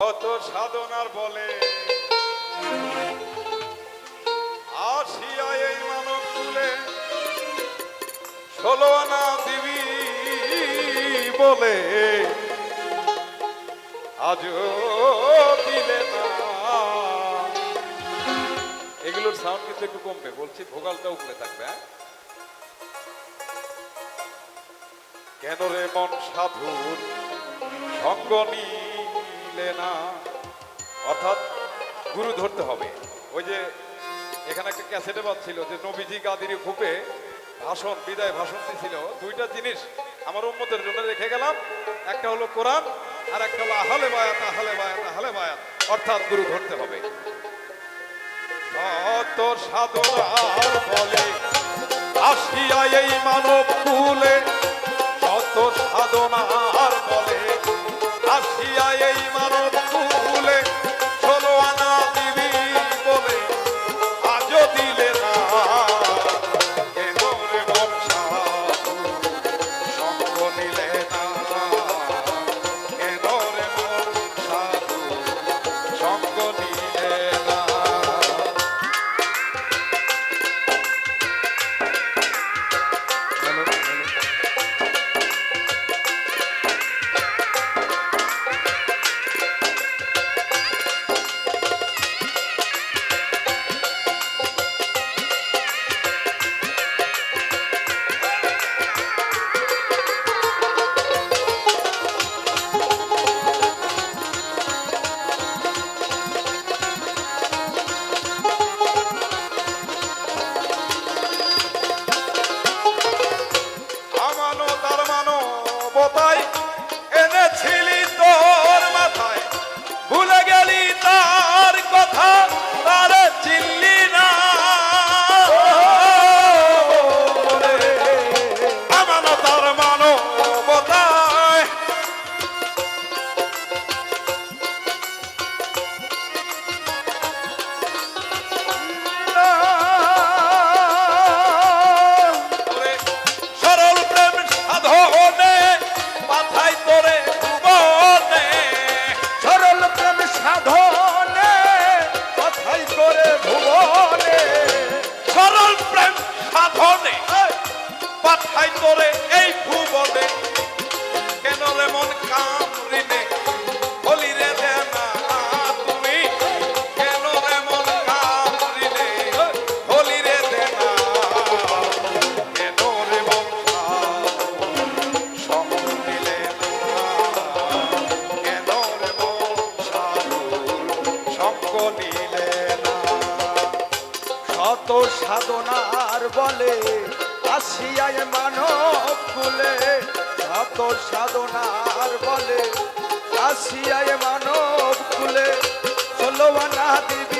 কত সাধনার বলে আসিয়া এই মানব তুলে ষোলো আনা দিবি বলে, আজও দিলে না। এগুলোর সাউন্ড কিন্তু একটু কমবে। বলছি, ভোগালটা উপরে থাকবে হ্যাঁ? কেন রে মন সাধুর সঙ্গ নিলে না। অর্থাৎ গুরু ধরতে হবে। ওই যে এখানে একটা ক্যাসেটে পাচ্ছিল যে নবীজি গাদিরি খুপে ভাষণ, বিদায় ভাষণ দিছিল। দুইটা জিনিস আমার উন্মতের জন্য রেখে গেলাম। একটা হলো কোরআন, আর একটা হলো আহলে বায়াত আহলে বায়াত আহলে বায়াত। অর্থাৎ গুরু ধরতে হবে। কত বলে, আসিয়া এই মানব কুলে নিলে না। শত সাধনার বলে আসিয়ায় মানব কুলে। শত সাধনার বলে আসিয়ায় মানব কুলে। ষোলো আনা দিবি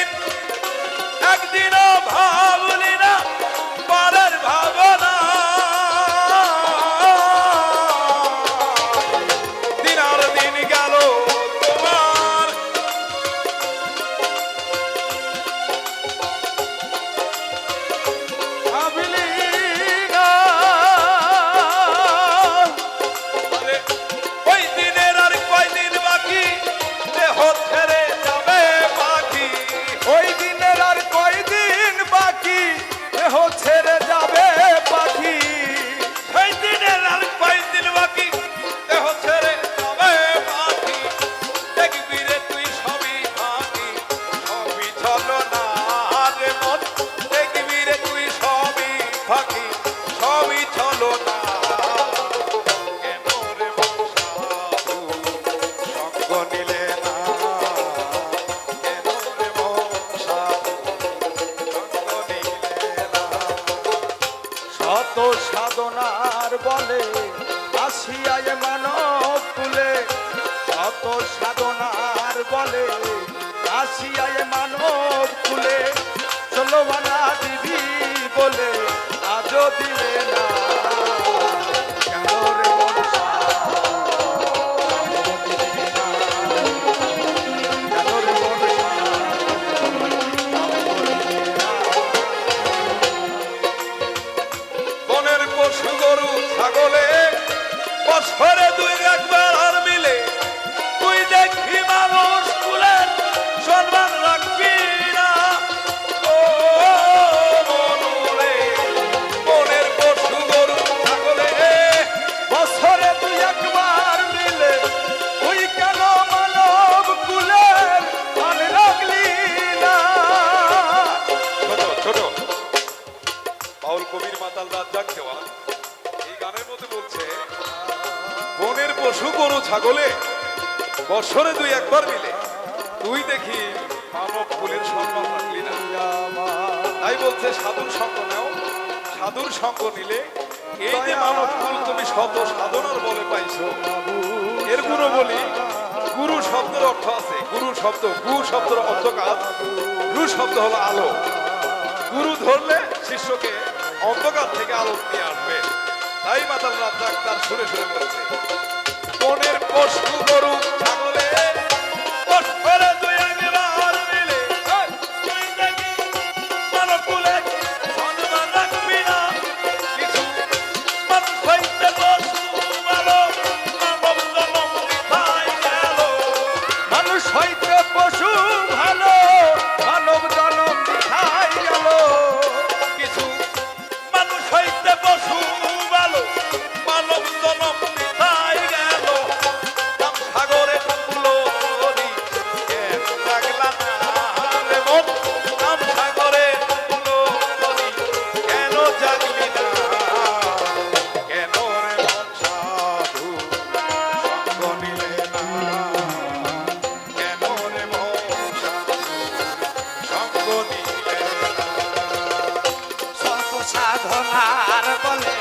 কয়েকদিন একদিনও ভাবলি সাধনার বলে আসিয়ায় মানব কুলে চলো বানা পশু গরু ছাগলে বছরে দুই একবার মিলে। তুই দেখি মানব কুলের সম্মান রাখলি না। তাই বলছে, সাধুর সঙ্গ নাও। সাধুর সঙ্গ নিলে এই যে মানব কুল তুমি শত সাধনার বলে পাইছো। এর গুরু বলি গুরু শব্দের অর্থ আছে। গুরু শব্দ, গু শব্দের অর্থ কাজ। রু শব্দ হলো আলো। গুরু ধরলে শিষ্যকে অন্ধকার থেকে আলো দিয়ে আসবে। তাই মাতাল রাজ্জাক তার সুরে সুরে বলছে পশু গরু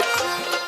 Thank you.